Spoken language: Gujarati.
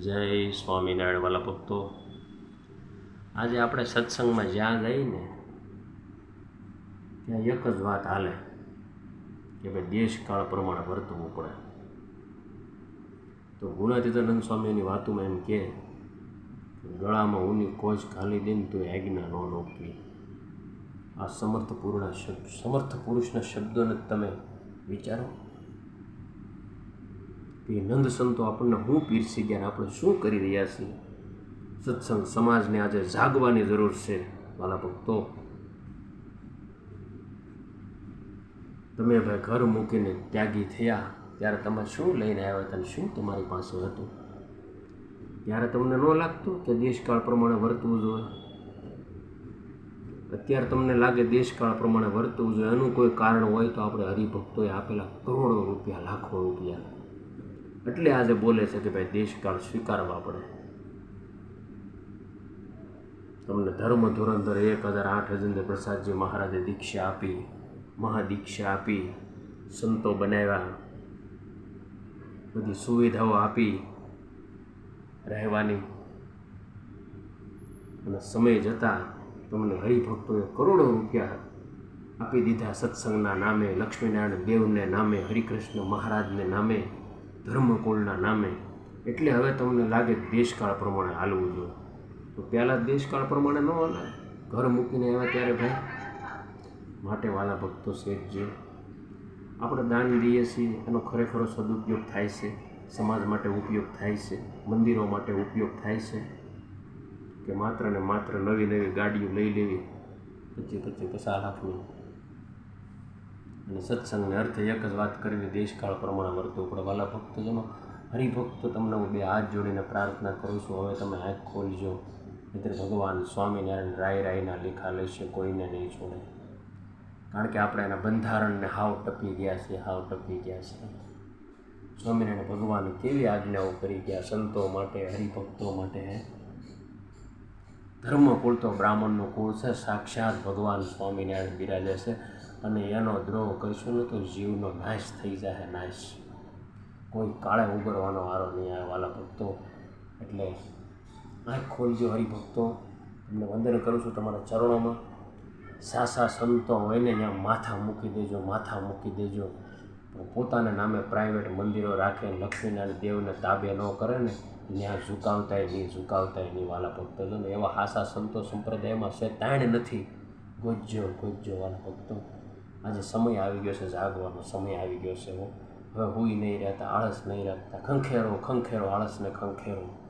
જય સ્વામિનારાયણ વાલા ભક્તો. આજે આપણે સત્સંગમાં જ્યાં જઈને ત્યાં એક જ વાત હાલે કે ભાઈ દેશકાળ પ્રમાણે વર્તવું પડે. તો ગુણાતીતાનંદ સ્વામીની વાતોમાં એમ કે ગળામાં ઊની કોચ ખાલી દઈને તો આજ્ઞા ન લોપવી આ સમર્થ પૂર્ણ શબ્દ સમર્થ પુરુષના શબ્દોને તમે વિચારો. કે નંદ સંતો આપણને હું પીરસી ગયા આપણે શું કરી રહ્યા છીએ? સત્સંગ સમાજને આજે જાગવાની જરૂર છે, વાલા ભક્તો. તમે ભાઈ ઘર મૂકીને ત્યાગી થયા, ત્યારે તમે શું લઈને આવ્યા હતા શું તમારી પાસે હતું? ત્યારે તમને ન લાગતું કે દેશકાળ પ્રમાણે વર્તવું જોઈએ? અત્યારે તમને લાગે દેશકાળ પ્રમાણે વર્તવું જોઈએ, એનું કોઈ કારણ હોય તો આપણે હરિભક્તોએ આપેલા કરોડો રૂપિયા, લાખો રૂપિયા. એટલે આજે બોલે છે કે ભાઈ દેશકાળ સ્વીકારવા પડે. તમને ધર્મ ધુરંધર એક હજાર આઠ હજેન્દ્ર પ્રસાદજી મહારાજે દીક્ષા આપી, મહાદીક્ષા આપી, સંતો બનાવ્યા, બધી સુવિધાઓ આપી રહેવાની. અને સમય જતાં તમને હરિભક્તોએ કરોડો રૂપિયા આપી દીધા સત્સંગના નામે, લક્ષ્મીનારાયણ દેવને નામે, હરિકૃષ્ણ મહારાજને નામે. ધર્મકુળના નામે. એટલે હવે તમને લાગે દેશકાળ પ્રમાણે હાલવું જોઈએ. તો પહેલાં દેશકાળ પ્રમાણે ન હાલે. ઘર મૂકીને આવ્યા ત્યારે ભાઈ? માટે વાલા ભક્તો શેઠજી આપણે દાન દઈએ છીએ, એનો ખરેખરો સદુપયોગ થાય છે. સમાજ માટે ઉપયોગ થાય છે. મંદિરો માટે ઉપયોગ થાય છે. કે માત્ર ને માત્ર નવી નવી ગાડીઓ લઈ લેવી. પચીસ પચીસ પચાસ લાખની અને સત્સંગને અર્થે એક જ વાત કરવી દેશકાળ પ્રમાણે વર્તવું પડે. વાલા ભક્તજનો હરિભક્તો, તમને હું બે હાથ જોડીને પ્રાર્થના કરું છું. હવે તમે આંખ ખોલજો. મિત્ર ભગવાન સ્વામિનારાયણ રાય રાયના લેખા લેશે, કોઈને નહીં છોડે. કારણ કે આપણે એના બંધારણને હાવ ટપી ગયા છે હાવ ટપી ગયા છે સ્વામિનારાયણ ભગવાન કેવી આજ્ઞાઓ કરી ગયા? સંતો માટે, હરિભક્તો માટે ધર્મ કુળ તો બ્રાહ્મણનું કુળ છે, સાક્ષાત ભગવાન સ્વામિનારાયણ બિરાજે છે અને એનો દ્રોહ કરશું ને તો જીવનો નાશ થઈ જાય નાશ. કોઈ કાળે ઉગરવાનો વારો નહીં આવે વાલા ભક્તો. એટલે આંખ ખોલજો હરિભક્તો. તમને વંદન કરું છું તમારા ચરણોમાં. સાસા સંતો હોય ને ત્યાં માથા મૂકી દેજો, માથા મૂકી દેજો. પોતાના નામે પ્રાઇવેટ મંદિરો રાખે, લક્ષ્મીનારાયણ દેવને તાબે ન કરે ને ત્યાં ઝુકાવતાય નહીં ઝુકાવતાય નહીં વાલા ભક્તો ને એવા હાસા સંતો સંપ્રદાયમાં છે, તાણ નથી. ગોજ્યો ગોજ્યો વાલા ભક્તો. આજે સમય આવી ગયો છે, જાગવાનો સમય આવી ગયો છે હવે હુઈ નહીં રહેતા, આળસ નહીં રાખતા. ખંખેરો ખંખેરો, આળસને ખંખેરો.